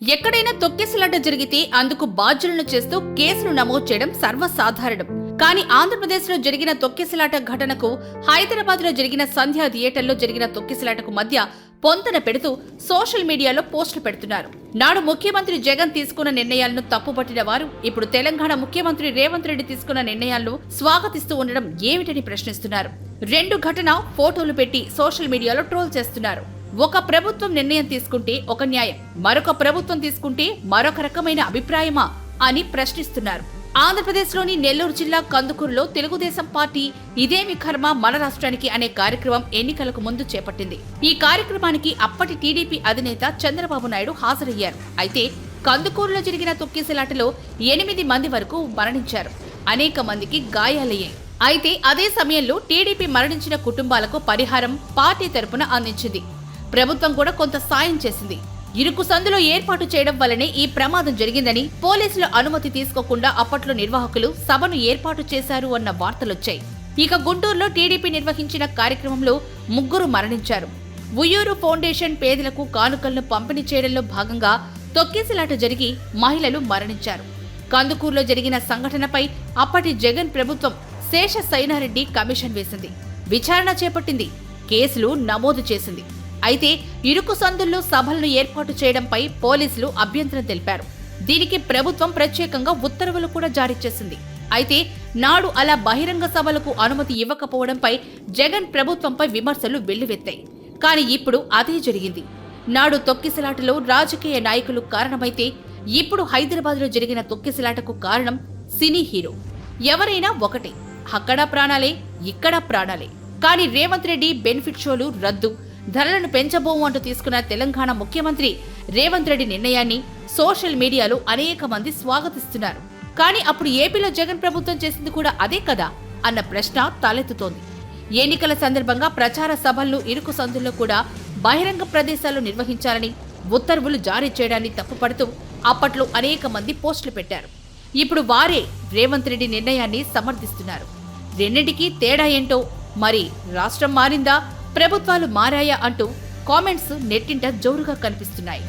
ఎక్కడైనా తొక్కిసలాట జరిగితే అందుకు బాధ్యులను చేస్తూ కేసులు నమోదు చేయడం సర్వసాధారణం. కానీ ఆంధ్రప్రదేశ్లో జరిగిన తొక్కిసలాట ఘటనకు హైదరాబాద్లో జరిగిన సంధ్యా థియేటర్లో జరిగిన తొక్కిసలాటకు మధ్య పొంతన పెడుతూ సోషల్ మీడియాలో పోస్టులు పెడుతున్నారు. నాడు ముఖ్యమంత్రి జగన్ తీసుకున్న నిర్ణయాలను తప్పుపట్టిన వారు ఇప్పుడు తెలంగాణ ముఖ్యమంత్రి రేవంత్ రెడ్డి తీసుకున్న నిర్ణయాలను స్వాగతిస్తూ ఉండడం ఏమిటని ప్రశ్నిస్తున్నారు. రెండు ఘటన ఫోటోలు పెట్టి సోషల్ మీడియాలో ట్రోల్ చేస్తున్నారు. ఒక ప్రభుత్వం నిర్ణయం తీసుకుంటే ఒక న్యాయం మరొక ప్రభుత్వం తీసుకుంటే మరొక రకమైన అభిప్రాయమా అని ప్రశ్నిస్తున్నారు. ఆంధ్రప్రదేశ్లోని నెల్లూరు జిల్లా కందుకూరులో తెలుగుదేశం పార్టీ ఇదేమి కర్మ మన రాష్ట్రానికి అనే కార్యక్రమం ఎన్నికలకు ముందు చేపట్టింది. ఈ కార్యక్రమానికి అప్పటి టీడీపీ అధినేత చంద్రబాబు నాయుడు హాజరయ్యారు. అయితే కందుకూరులో జరిగిన తొక్కిసలాటలో ఎనిమిది మంది వరకు మరణించారు. అనేక మందికి గాయాలయ్యాయి. అయితే అదే సమయంలో టీడీపీ మరణించిన కుటుంబాలకు పరిహారం పార్టీ తరపున అందించింది. ప్రభుత్వం కూడా కొంత సాయం చేసింది. ఇరుకు సందులో ఏర్పాటు చేయడం వల్లనే ఈ ప్రమాదం జరిగిందని పోలీసుల అనుమతి తీసుకోకుండా అప్పట్లో నిర్వాహకులు సభను ఏర్పాటు చేశారు అన్న వార్తలొచ్చాయి. ఇక గుంటూరులో టీడీపీ నిర్వహించిన కార్యక్రమంలో ముగ్గురు మరణించారు. ఉయ్యూరు ఫౌండేషన్ పేదలకు కానుకలను పంపిణీ చేయడంలో భాగంగా తొక్కిసలాట జరిగి మహిళలు మరణించారు. కందుకూరులో జరిగిన సంఘటనపై అప్పటి జగన్ ప్రభుత్వం శేష సైనారెడ్డి కమిషన్ వేసింది. విచారణ చేపట్టింది. కేసులు నమోదు చేసింది. అయితే ఇరుకు సందుల్లో సభలను ఏర్పాటు చేయడంపై పోలీసులు అభ్యంతరం తెలిపారు. దీనికి ప్రభుత్వం ప్రత్యేకంగా ఉత్తర్వులు కూడా జారీ చేసింది. అయితే నాడు అలా బహిరంగ సభలకు అనుమతి ఇవ్వకపోవడంపై జగన్ ప్రభుత్వంపై విమర్శలు వెల్లువెత్తాయి. కానీ ఇప్పుడు అదే జరిగింది. నాడు తొక్కిసలాటలో రాజకీయ నాయకులు కారణమైతే ఇప్పుడు హైదరాబాద్లో జరిగిన తొక్కిసలాటకు కారణం సినీ హీరో. ఎవరైనా ఒకటే. అక్కడ ప్రాణాలే ఇక్కడ ప్రాణాలే. కానీ రేవంత్ రెడ్డి బెనిఫిట్ షోలు రద్దు. ధరలను పెంచబోము అంటూ తీసుకున్న తెలంగాణ ముఖ్యమంత్రి రేవంత్ రెడ్డి నిర్ణయాన్ని సోషల్ మీడియాలో అనేక మంది స్వాగతిస్తున్నారు. కానీ అప్పుడు ఏపీలో జగన్ ప్రభుత్వం చేసింది కూడా అదే కదా అన్న ప్రశ్న తలెత్తుతోంది. ఎన్నికల సందర్భంగా ప్రచార సభలను ఇరుకు సందుల్లో కూడా బహిరంగ ప్రదేశాలు నిర్వహించాలని ఉత్తర్వులు జారీ చేయడాన్ని తప్పుపడుతూ అప్పట్లో అనేక మంది పోస్టులు పెట్టారు. ఇప్పుడు వారే రేవంత్ రెడ్డి నిర్ణయాన్ని సమర్థిస్తున్నారు. రెండింటికి తేడా ఏంటో మరి రాష్ట్రం మారిందా? ప్రభుత్వాలు మారాయా అంటూ కామెంట్స్ నెట్టింట జోరుగా కనిపిస్తున్నాయి.